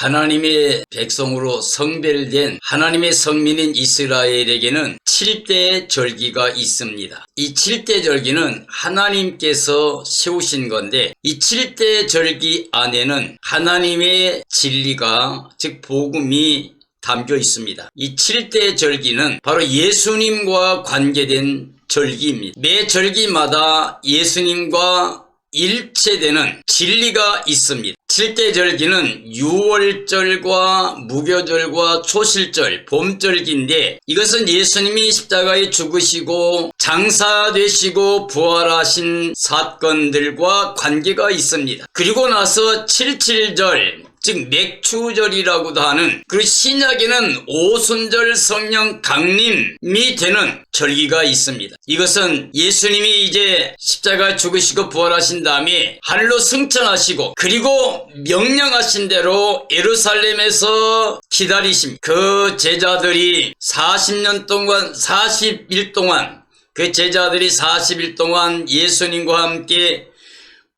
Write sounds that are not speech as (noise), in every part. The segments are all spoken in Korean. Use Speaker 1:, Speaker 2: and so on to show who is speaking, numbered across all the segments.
Speaker 1: 하나님의 백성으로 성별된 하나님의 성민인 이스라엘에게는 7대 절기가 있습니다. 이 7대 절기는 하나님께서 세우신 건데 이 7대 절기 안에는 하나님의 진리가 즉 복음이 담겨 있습니다. 이 7대 절기는 바로 예수님과 관계된 절기입니다. 매 절기마다 예수님과 일체되는 진리가 있습니다. 7대 절기는 6월절과 무교절과 초실절, 봄절기인데 이것은 예수님이 십자가에 죽으시고 장사되시고 부활하신 사건들과 관계가 있습니다. 그리고 나서 77절, 즉 맥추절이라고도 하는 그 신약에는 오순절 성령 강림이 되는 절기가 있습니다. 이것은 예수님이 이제 십자가 죽으시고 부활하신 다음에 하늘로 승천하시고 그리고 명령하신 대로 예루살렘에서 기다리심 그 제자들이 40년 동안 40일 동안 그 제자들이 40일 동안 예수님과 함께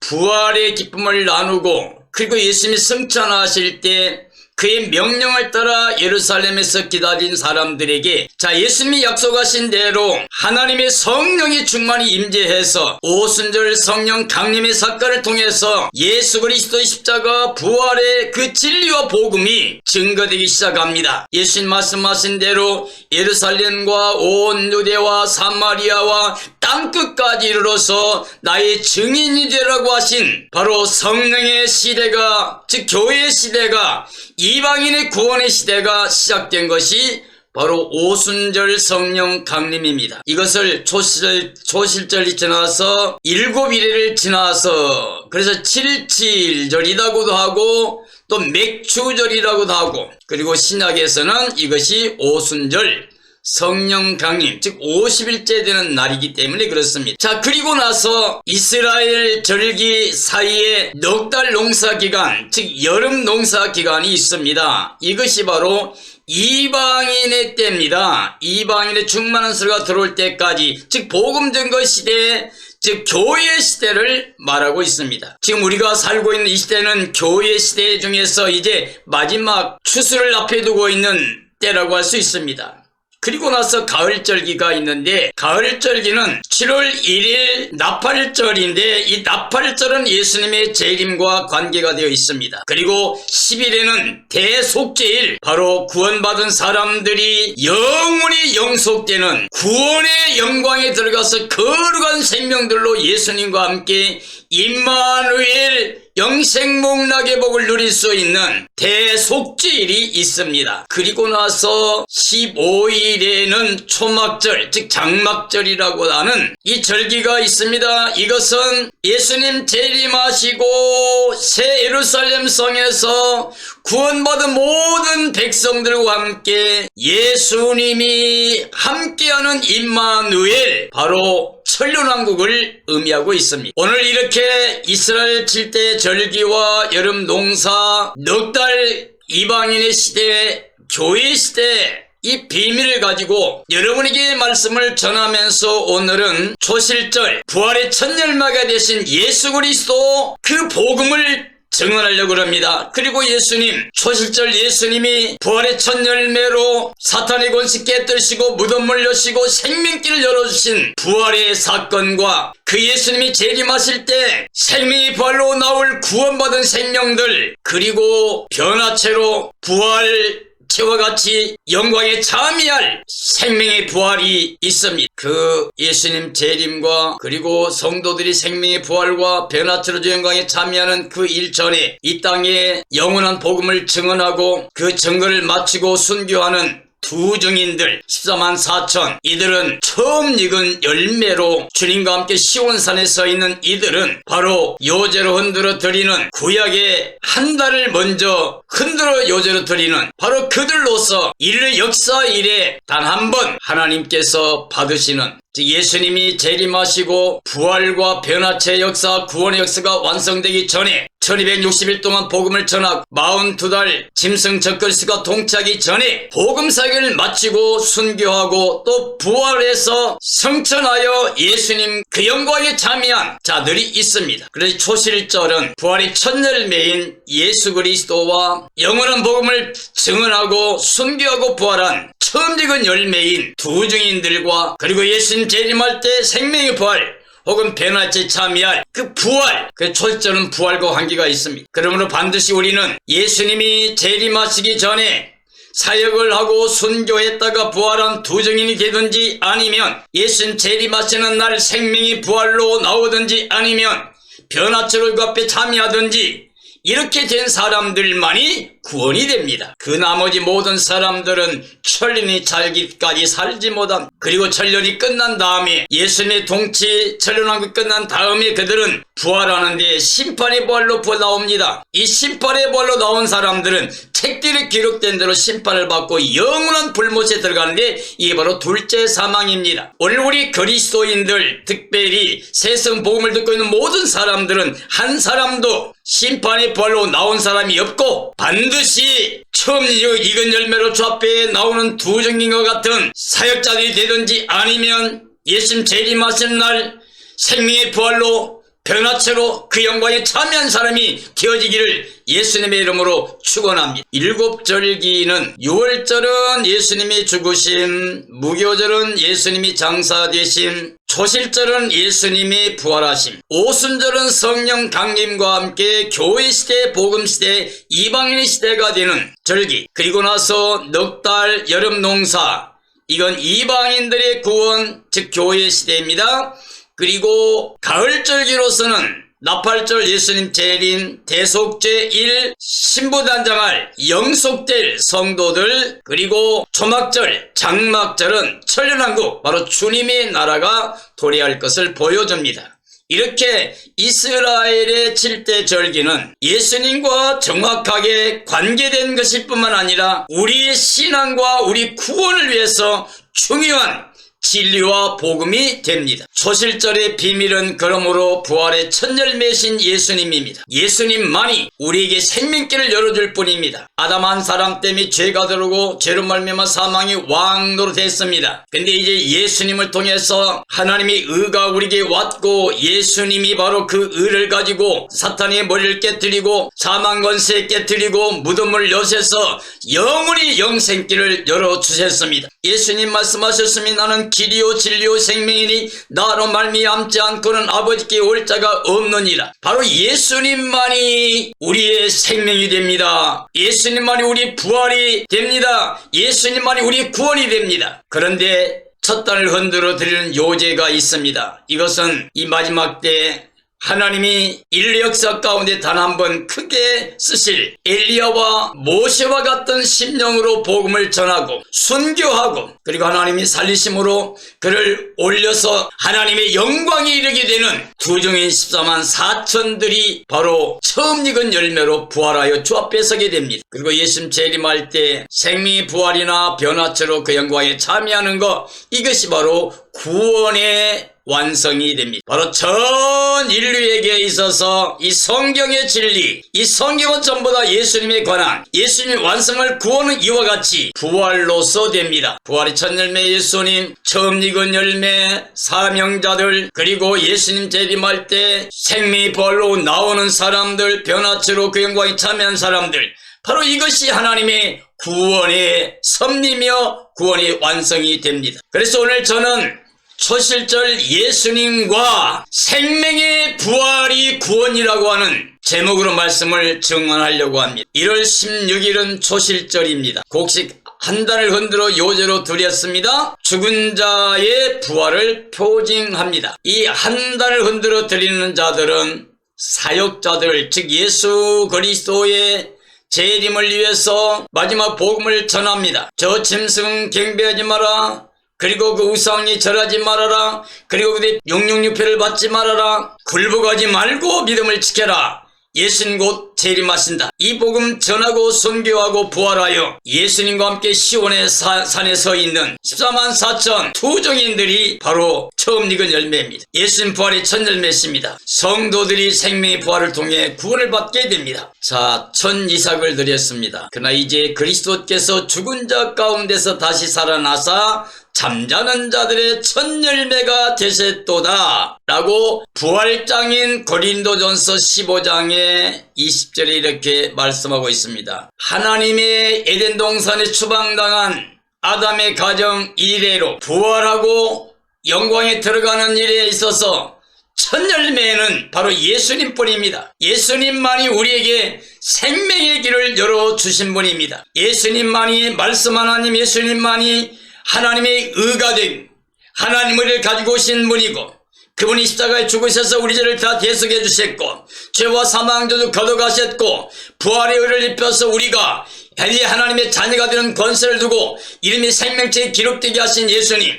Speaker 1: 부활의 기쁨을 나누고 그리고 예수님이 승천하실 때 그의 명령을 따라 예루살렘에서 기다린 사람들에게 자 예수님이 약속하신 대로 하나님의 성령의 충만이 임재해서 오순절 성령 강림의 사건을 통해서 예수 그리스도의 십자가 부활의 그 진리와 복음이 증거되기 시작합니다. 예수님 말씀하신 대로 예루살렘과 온 유대와 사마리아와 땅끝까지 이르러서 나의 증인이 되라고 하신 바로 성령의 시대가 즉 교회의 시대가 이 방인의 구원의 시대가 시작된 것이 바로 오순절 성령 강림입니다. 이것을 초실, 초실절이 지나서 일곱 일회를 지나서 그래서 77절이라고도 하고 또 맥추절이라고도 하고 그리고 신약에서는 이것이 오순절 성령 강림, 즉 50일째 되는 날이기 때문에 그렇습니다. 자, 그리고 나서 이스라엘 절기 사이에 넉 달 농사 기간, 즉 여름 농사 기간이 있습니다. 이것이 바로 이방인의 때입니다. 이방인의 충만한 수가 들어올 때까지, 즉 복음 증거 시대, 즉 교회 시대를 말하고 있습니다. 지금 우리가 살고 있는 이 시대는 교회 시대 중에서 이제 마지막 추수를 앞에 두고 있는 때라고 할 수 있습니다. 그리고 나서 가을절기가 있는데 가을절기는 7월 1일 나팔절인데 이 나팔절은 예수님의 재림과 관계가 되어 있습니다. 그리고 10일에는 대속제일 바로 구원받은 사람들이 영원히 영속되는 구원의 영광에 들어가서 거룩한 생명들로 예수님과 함께 임마누엘 영생 목락의 복을 누릴 수 있는 대속제일이 있습니다. 그리고 나서 15일에는 초막절, 즉 장막절이라고 하는 이 절기가 있습니다. 이것은 예수님 재림하시고 새 예루살렘 성에서 구원받은 모든 백성들과 함께 예수님이 함께하는 임마누엘 바로 천륜왕국을 의미하고 있습니다. 오늘 이렇게 이스라엘 7대 절기와 여름 농사 넉 달 이방인의 시대 교회 시대 이 비밀을 가지고 여러분에게 말씀을 전하면서 오늘은 초실절 부활의 첫 열마가 되신 예수 그리스도 그 복음을 증언하려고 합니다. 그리고 예수님, 초실절 예수님이 부활의 첫 열매로 사탄의 권세 깨뜨리시고 무덤을 여시고 생명길을 열어주신 부활의 사건과 그 예수님이 재림하실 때 생명의 부활로 나올 구원받은 생명들 그리고 변화체로 부활 채와 같이 영광에 참여할 생명의 부활이 있습니다. 그 예수님 재림과 그리고 성도들이 생명의 부활과 변화체로 영광에 참여하는 그 일전에 이 땅에 영원한 복음을 증언하고 그 증거를 마치고 순교하는 두 증인들 14만 4천. 이들은 처음 익은 열매로 주님과 함께 시온산에 서 있는 이들은 바로 요제로 흔들어 드리는 구약의 한 달을 먼저 흔들어 요제로 드리는 바로 그들로서 인류 역사 이래 단한 번 하나님께서 받으시는 즉 예수님이 재림하시고 부활과 변화체 역사, 구원의 역사가 완성되기 전에 1260일 동안 복음을 전하고 42달 짐승 적글스가 동치하기 전에 복음 사역을 마치고 순교하고 또 부활해서 성천하여 예수님 그 영광에 참여한 자들이 있습니다. 그래서 초실절은 부활의 첫 열매인 예수 그리스도와 영원한 복음을 증언하고 순교하고 부활한 처음 익은 열매인 두 증인들과 그리고 예수님 재림할 때 생명의 부활 혹은 변화체 참여할 그 부활, 그 초절은 부활과 관계가 있습니다. 그러므로 반드시 우리는 예수님이 재림하시기 전에 사역을 하고 순교했다가 부활한 두 증인이 되든지 아니면 예수님 재림하시는 날 생명이 부활로 나오든지 아니면 변화체를 그 앞에 참여하든지 이렇게 된 사람들만이 구원이 됩니다. 그 나머지 모든 사람들은 천년이 살기까지 살지 못한 그리고 천년이 끝난 다음에 예수님의 동치 천년왕국 끝난 다음에 그들은 부활하는데 심판의 부활 나옵니다. 이 심판의 부활로 나온 사람들은 책들에 기록된 대로 심판을 받고 영원한 불못에 들어가는데 이게 바로 둘째 사망입니다. 오늘 우리 그리스도인들 특별히 세상 복음을 듣고 있는 모든 사람들은 한 사람도 심판의 부활로 나온 사람이 없고 반드 시 처음 익은 열매로 주 앞에 나오는 두 증인과 같은 사역자들이 되든지 아니면 예수님 재림하시는 날 생명의 부활로 변화체로 그 영광에 참여한 사람이 되어지기를 예수님의 이름으로 축원합니다. 일곱 절기는 6월절은 예수님이 죽으심, 무교절은 예수님이 장사되심, 초실절은 예수님이 부활하심, 오순절은 성령 강림과 함께 교회 시대, 복음 시대, 이방인 시대가 되는 절기. 그리고 나서 넉 달 여름 농사. 이건 이방인들의 구원, 즉 교회 시대입니다. 그리고 가을 절기로서는 나팔절 예수님 재림, 대속죄 1, 신부단장할 영속될 성도들, 그리고 초막절, 장막절은 천년왕국, 바로 주님의 나라가 도래할 것을 보여줍니다. 이렇게 이스라엘의 7대 절기는 예수님과 정확하게 관계된 것일 뿐만 아니라 우리의 신앙과 우리 구원을 위해서 중요한 진리와 복음이 됩니다. 초실절의 비밀은 그러므로 부활의 첫 열매신 예수님입니다. 예수님만이 우리에게 생명길을 열어줄 뿐입니다. 아담 한 사람 때문에 죄가 들어오고 죄로 말미암아 사망이 왕노로 됐습니다. 근데 이제 예수님을 통해서 하나님의 의가 우리에게 왔고 예수님이 바로 그 의를 가지고 사탄의 머리를 깨뜨리고 사망 권세 깨뜨리고 무덤을 여셔서 영원히 영생길을 열어주셨습니다. 예수님 말씀하셨으니 나는 길이요 진리요 생명이니 나로 말미암지 않고는 아버지께 올 자가 없느니라. 바로 예수님만이 우리의 생명이 됩니다. 예수님만이 우리 부활이 됩니다. 예수님만이 우리 구원이 됩니다. 그런데 첫 단을 흔들어 드리는 요제가 있습니다. 이것은 이 마지막 때 하나님이 인류 역사 가운데 단 한 번 크게 쓰실 엘리야와 모세와 같은 심령으로 복음을 전하고 순교하고 그리고 하나님이 살리심으로 그를 올려서 하나님의 영광이 이르게 되는 두중인 14만 4천들이 바로 처음 익은 열매로 부활하여 주 앞에 서게 됩니다. 그리고 예수님 재림할 때 생명의 부활이나 변화처로 그 영광에 참여하는 것 이것이 바로 구원의 완성이 됩니다. 바로 전 인류에게 있어서 이 성경의 진리, 이 성경은 전부 다 예수님에 관한 예수님의 완성을 구원은 이와 같이 부활로서 됩니다. 부활의 첫 열매 예수님, 처음 익은 열매, 사명자들, 그리고 예수님 재림할 때 생명의 부활로 나오는 사람들, 변화체로 그 영광에 참여한 사람들, 바로 이것이 하나님의 구원의 섭리며 구원의 완성이 됩니다. 그래서 오늘 저는 초실절 예수님과 생명의 부활이 구원이라고 하는 제목으로 말씀을 증언하려고 합니다. 1월 16일은 초실절입니다. 곡식 한 달을 흔들어 요제로 드렸습니다. 죽은 자의 부활을 표징합니다. 이한 달을 흔들어 드리는 자들은 사역자들, 즉 예수 그리스도의 재림을 위해서 마지막 복음을 전합니다. 저 짐승 경배하지 마라. 그리고 그 우상이 절하지 말아라. 그리고 그대 용용유패를 받지 말아라. 굴복하지 말고 믿음을 지켜라. 예수님 곧 재림하신다. 이 복음 전하고 선교하고 부활하여 예수님과 함께 시온의 사- 산에 서 있는 14만 4천 투정인들이 바로 처음 익은 열매입니다. 예수님 부활의 첫 열매입니다. 성도들이 생명의 부활을 통해 구원을 받게 됩니다. 자, 천 이삭을 드렸습니다. 그러나 이제 그리스도께서 죽은 자 가운데서 다시 살아나사 잠자는 자들의 첫 열매가 되셨도다 라고 부활장인 고린도전서 15장의 20절에 이렇게 말씀하고 있습니다. 하나님의 에덴 동산에 추방당한 아담의 가정 이래로 부활하고 영광에 들어가는 일에 있어서 첫 열매는 바로 예수님 뿐입니다. 예수님만이 우리에게 생명의 길을 열어주신 분입니다. 예수님만이 말씀 하나님 예수님만이 하나님의 의가 된 하나님을 가지고 오신 분이고 그분이 십자가에 죽으셔서 우리 죄를 다 대속해 주셨고 죄와 사망저도 걷어가셨고 부활의 의를 입혀서 우리가 엘리 하나님의 자녀가 되는 권세를 두고 이름이 생명체에 기록되게 하신 예수님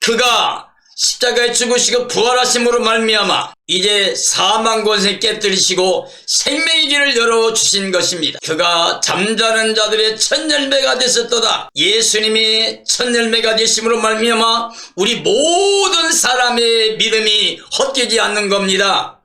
Speaker 1: 그가 십자가에 죽으시고 부활하심으로 말미암아 이제 사망 권세 깨뜨리시고 생명의 길을 열어주신 것입니다. 그가 잠자는 자들의 첫 열매가 되셨도다. 예수님이 첫 열매가 되심으로 말미암아 우리 모든 사람의 믿음이 헛되지 않는 겁니다.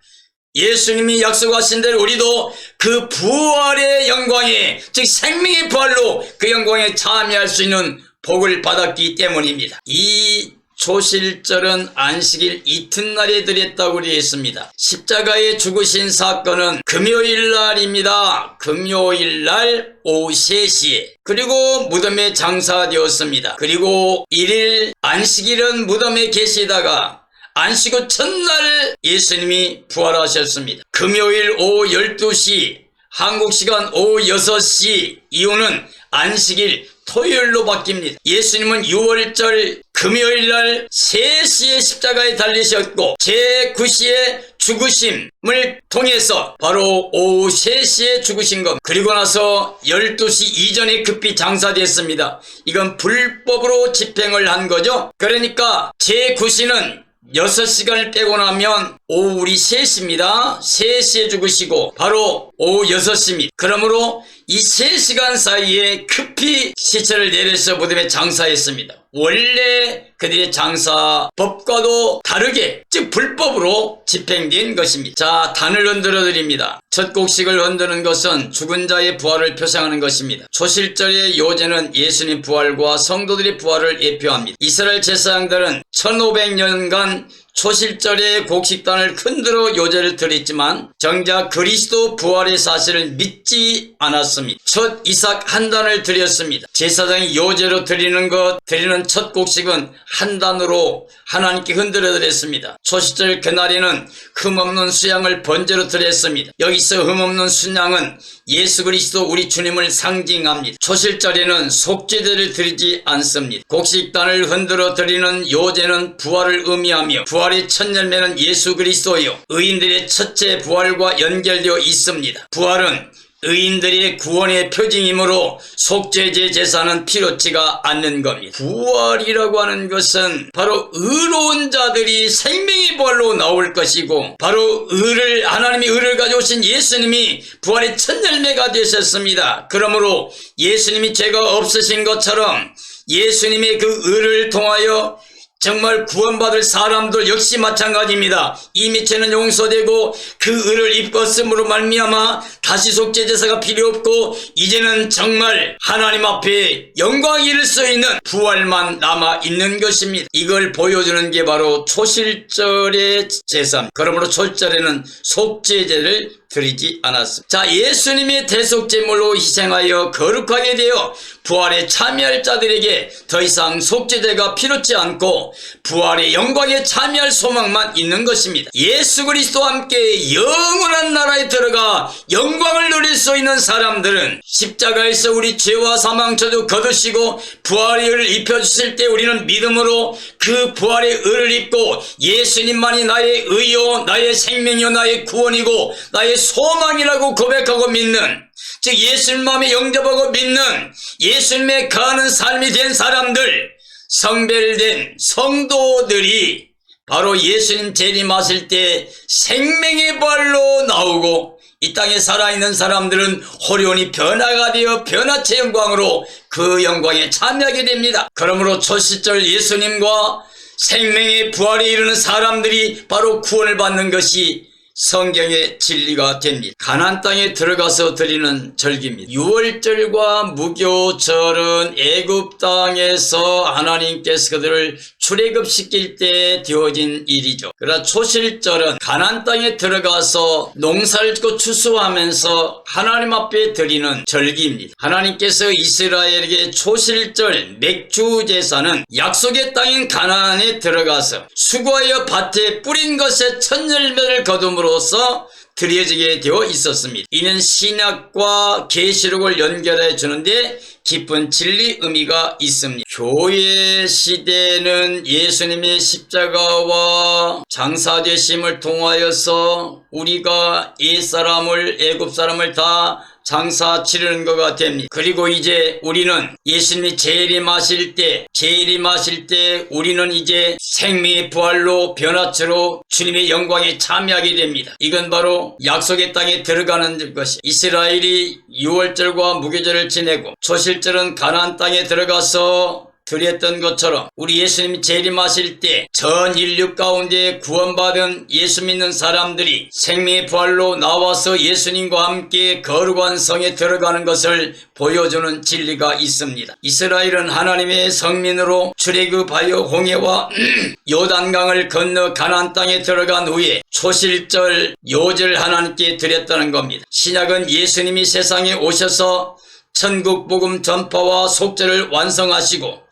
Speaker 1: 예수님이 약속하신 대로 우리도 그 부활의 영광에 즉 생명의 부활로 그 영광에 참여할 수 있는 복을 받았기 때문입니다. 이 초실절은 안식일 이튿날에 드렸다고 그랬습니다. 십자가에 죽으신 사건은 금요일 날입니다. 금요일 날 오후 3시에 그리고 무덤에 장사되었습니다. 그리고 1일 안식일은 무덤에 계시다가 안식 후 첫날 예수님이 부활하셨습니다. 금요일 오후 12시, 한국 시간 오후 6시 이후는 안식일 토요일로 바뀝니다. 예수님은 6월절 금요일 날 3시에 십자가에 달리셨고 제9시에 죽으심을 통해서 바로 오후 3시에 죽으신 것 그리고 나서 12시 이전에 급히 장사됐습니다. 이건 불법으로 집행을 한 거죠. 그러니까 제9시는 6시간을 빼고 나면 오후 우리 3시입니다. 3시에 죽으시고 바로 오후 6시입니다. 그러므로 이 3시간 사이에 급히 시체를 내려서 무덤에 장사했습니다. 원래 그들의 장사 법과도 다르게 즉 불법으로 집행된 것입니다. 자 단을 흔들어 드립니다. 첫 곡식을 흔드는 것은 죽은 자의 부활을 표상하는 것입니다. 초실절의 요제는 예수님 부활과 성도들의 부활을 예표합니다. 이스라엘 제사장들은 1500년간 초실절에 곡식단을 흔들어 요제를 드렸지만 정작 그리스도 부활의 사실을 믿지 않았습니다. 첫 이삭 한 단을 드렸습니다. 제사장이 요제로 드리는 것, 드리는 첫 곡식은 한 단으로 하나님께 흔들어 드렸습니다. 초실절 그날에는 흠없는 수양을 번제로 드렸습니다. 여기서 흠없는 수양은 예수 그리스도 우리 주님을 상징합니다. 초실절에는 속죄제를 드리지 않습니다. 곡식단을 흔들어 드리는 요제는 부활을 의미하며 부활의 첫 열매는 예수 그리스도요. 의인들의 첫째 부활과 연결되어 있습니다. 부활은 의인들의 구원의 표징이므로 속죄제 제사는 필요치가 않는 겁니다. 부활이라고 하는 것은 바로 의로운 자들이 생명의 부활로 나올 것이고 바로 의를 하나님이 의를 가져오신 예수님이 부활의 첫 열매가 되셨습니다. 그러므로 예수님이 죄가 없으신 것처럼 예수님의 그 의를 통하여 정말 구원받을 사람들 역시 마찬가지입니다. 이미 죄는 용서되고 그 의를 입었음으로 말미암아 다시 속죄 제사가 필요 없고 이제는 정말 하나님 앞에 영광 이를 수 있는 부활만 남아 있는 것입니다. 이걸 보여주는 게 바로 초실절의 제사. 그러므로 초실절에는 속죄제를 드리지 않았습니다. 자, 예수님이 대속제물로 희생하여 거룩하게 되어 부활에 참여할 자들에게 더 이상 속죄제가 필요치 않고 부활의 영광에 참여할 소망만 있는 것입니다. 예수 그리스도와 함께 영원한 나라에 들어가 영광을 누릴 수 있는 사람들은 십자가에서 우리 죄와 사망 저도 거두시고 부활의 의를 입혀주실 때 우리는 믿음으로 그 부활의 의를 입고 예수님만이 나의 의요 나의 생명이요 나의 구원이고 나의 소망이라고 고백하고 믿는 즉 예수님 마음에 영접하고 믿는 예수님의 가는 삶이 된 사람들 성별된 성도들이 바로 예수님 재림하실 때 생명의 발로 나오고 이 땅에 살아있는 사람들은 호련히 변화가 되어 변화체 영광으로 그 영광에 참여하게 됩니다. 그러므로 초시절 예수님과 생명의 부활에 이르는 사람들이 바로 구원을 받는 것이 성경의 진리가 됩니다. 가난 땅에 들어가서 드리는 절기입니다. 유월절과 무교절은 애굽 땅에서 하나님께서 그들을 출애굽 시킬 때 되어진 일이죠. 그러나 초실절은 가난 땅에 들어가서 농사를 짓고 추수하면서 하나님 앞에 드리는 절기입니다. 하나님께서 이스라엘에게 초실절 맥주 제사는 약속의 땅인 가나안에 들어가서 수고하여 밭에 뿌린 것에 첫 열매를 거둠으로써 드려지게 되어 있었습니다. 이는 신약과 계시록을 연결해 주는데 깊은 진리 의미가 있습니다. 교회 시대는 예수님의 십자가와 장사되심을 통하여서 우리가 옛사람을 애굽 사람을 다 장사 치르는 것가 됩니다. 그리고 이제 우리는 예수님이 재림하실 때, 재림하실 때 우리는 이제 생명의 부활로 변화체로 주님의 영광에 참여하게 됩니다. 이건 바로 약속의 땅에 들어가는 것이 이스라엘이 6월절과 무교절을 지내고 초실절은 가나안 땅에 들어가서 드렸던 것처럼 우리 예수님이 재림하실 때 전 인류 가운데 구원받은 예수 믿는 사람들이 생명의 부활로 나와서 예수님과 함께 거룩한 성에 들어가는 것을 보여주는 진리가 있습니다. 이스라엘은 하나님의 성민으로 출애굽하여 홍해와 (clears throat) 요단강을 건너 가나안 땅에 들어간 후에 초실절 요절 하나님께 드렸다는 겁니다. 신약은 예수님이 세상에 오셔서 천국 복음 전파와 속죄를 완성하시고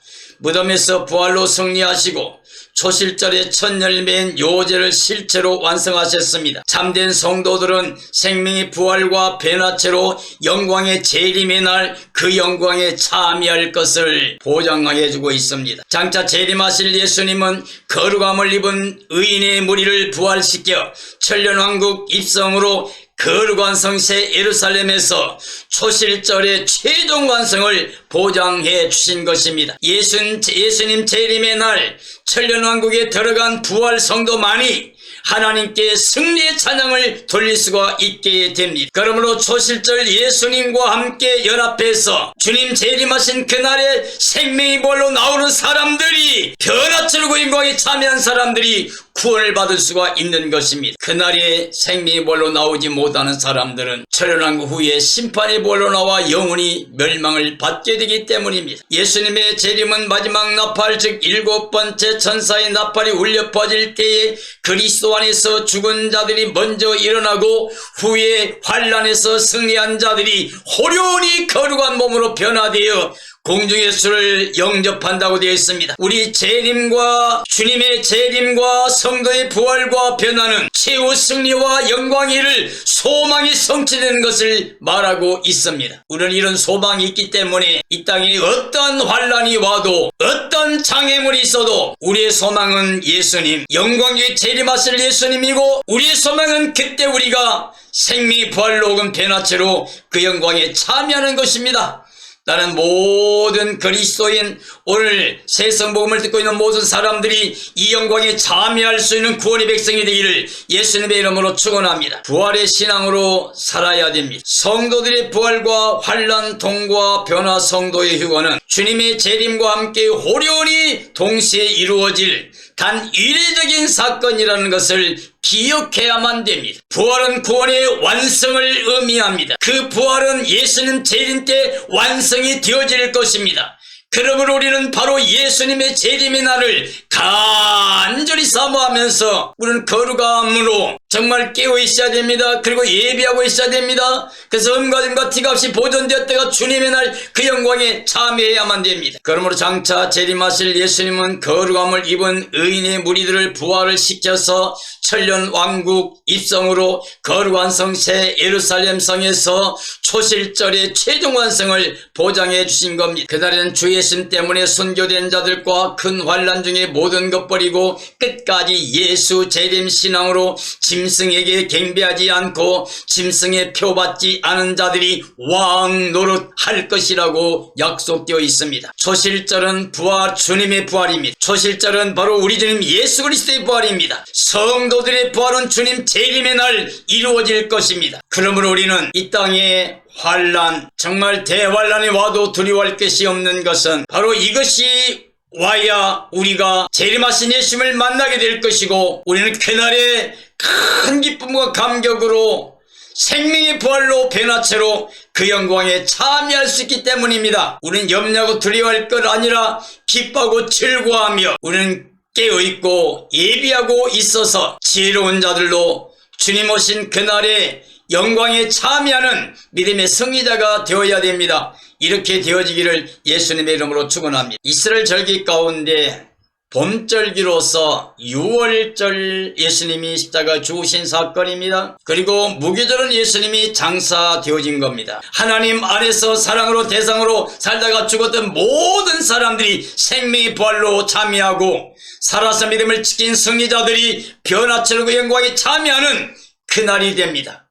Speaker 1: 무덤에서 부활로 승리하시고 초실절의 첫 열매인 요제를 실체로 완성하셨습니다. 참된 성도들은 생명의 부활과 변화체로 영광의 재림의 날 그 영광에 참여할 것을 보장해 주고 있습니다. 장차 재림하실 예수님은 거룩함을 입은 의인의 무리를 부활시켜 천년왕국 입성으로 거룩한 성세 예루살렘에서 초실절의 최종 완성을 보장해 주신 것입니다. 예수, 예수님 재림의 날 천년왕국에 들어간 부활 성도만이 하나님께 승리의 찬양을 돌릴 수가 있게 됩니다. 그러므로 초실절 예수님과 함께 연합해서 주님 재림하신 그날에 생명이 볼로 나오는 사람들이 변화철고 인광에 참여한 사람들이 구원을 받을 수가 있는 것입니다. 그날에 생명이 볼로 나오지 못하는 사람들은 철연왕국 후에 심판의 볼로 나와 영원히 멸망을 받게 되기 때문입니다. 예수님의 재림은 마지막 나팔 즉 일곱 번째 천사의 나팔이 울려 퍼질 때에 그리스도 안에서 죽은 자들이 먼저 일어나고 후에 환란에서 승리한 자들이 호련히 거룩한 몸으로 변화되어 공중의 수를 영접한다고 되어 있습니다. 우리 재림과 주님의 재림과 성도의 부활과 변화는 최후 승리와 영광이 이를 소망이 성취되는 것을 말하고 있습니다. 우리는 이런 소망이 있기 때문에 이 땅에 어떤 환란이 와도 어떤 장애물이 있어도 우리의 소망은 예수님, 영광의 재림하실 예수님이고 우리의 소망은 그때 우리가 생미 부활로 혹은 변화체로 그 영광에 참여하는 것입니다. 나는 모든 그리스도인 오늘 새 성복음을 듣고 있는 모든 사람들이 이 영광에 참여할 수 있는 구원의 백성이 되기를 예수님의 이름으로 축원합니다. 부활의 신앙으로 살아야 됩니다. 성도들의 부활과 환란 통과 변화 성도의 휴거는 주님의 재림과 함께 호련히 동시에 이루어질 단 이례적인 사건이라는 것을 기억해야만 됩니다. 부활은 구원의 완성을 의미합니다. 그 부활은 예수님 재림 때 완성이 되어질 것입니다. 그러므로 우리는 바로 예수님의 재림의 날을 간절히 사모하면서 우리는 거룩함으로 정말 깨어 있어야 됩니다. 그리고 예비하고 있어야 됩니다. 그래서 음과 티가 없이 보존되었다가 주님의 날 그 영광에 참여해야만 됩니다. 그러므로 장차 재림하실 예수님은 거룩함을 입은 의인의 무리들을 부활을 시켜서 천년 왕국 입성으로 거룩한 성새 예루살렘 성에서 초실절의 최종 완성을 보장해 주신 겁니다. 그날에는 주 예수님 때문에 순교된 자들과 큰 환란 중에 모든 것 버리고 끝까지 예수 재림 신앙으로 진 짐승에게 갱배하지 않고 짐승의 표 받지 않은 자들이 왕 노릇할 것이라고 약속되어 있습니다. 초실절은 부활 주님의 부활입니다. 초실절은 바로 우리 주님 예수 그리스도의 부활입니다. 성도들의 부활은 주님 재림의 날 이루어질 것입니다. 그러므로 우리는 이 땅에 환란 정말 대환란이 와도 두려워할 것이 없는 것은 바로 이것이 와야 우리가 재림하신 예수님을 만나게 될 것이고 우리는 그날의 큰 기쁨과 감격으로 생명의 부활로 변화체로 그 영광에 참여할 수 있기 때문입니다. 우리는 염려하고 두려워할 것 아니라 기뻐하고 즐거워하며 우리는 깨어있고 예비하고 있어서 지혜로운 자들로 주님 오신 그날에 영광에 참여하는 믿음의 승리자가 되어야 됩니다. 이렇게 되어지기를 예수님의 이름으로 축원합니다. 이스라엘 절기 가운데 봄절기로서 6월절 예수님이 십자가 죽으신 사건입니다. 그리고 무교절은 예수님이 장사되어진 겁니다. 하나님 안에서 사랑으로 대상으로 살다가 죽었던 모든 사람들이 생명의 부활로 참여하고 살아서 믿음을 지킨 승리자들이 변화체로 그 영광에 참여하는 그날이 됩니다.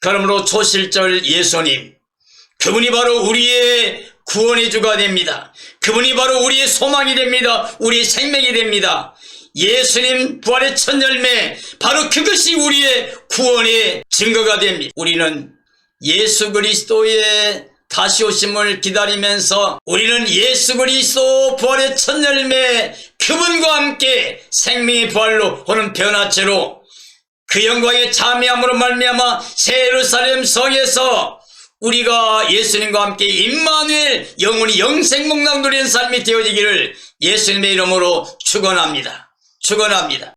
Speaker 1: 그러므로 초실절 예수님 그분이 바로 우리의 구원의 주가 됩니다. 그분이 바로 우리의 소망이 됩니다. 우리의 생명이 됩니다. 예수님 부활의 첫 열매 바로 그것이 우리의 구원의 증거가 됩니다. 우리는 예수 그리스도의 다시 오심을 기다리면서 우리는 예수 그리스도 부활의 첫 열매 그분과 함께 생명의 부활로 오는 변화체로 그 영광에 참여함으로 말미암아 새 예루살렘 성에서 우리가 예수님과 함께 임마누엘 영원히 영생 목락 누리는 삶이 되어지기를 예수님의 이름으로 축원합니다. 축원합니다.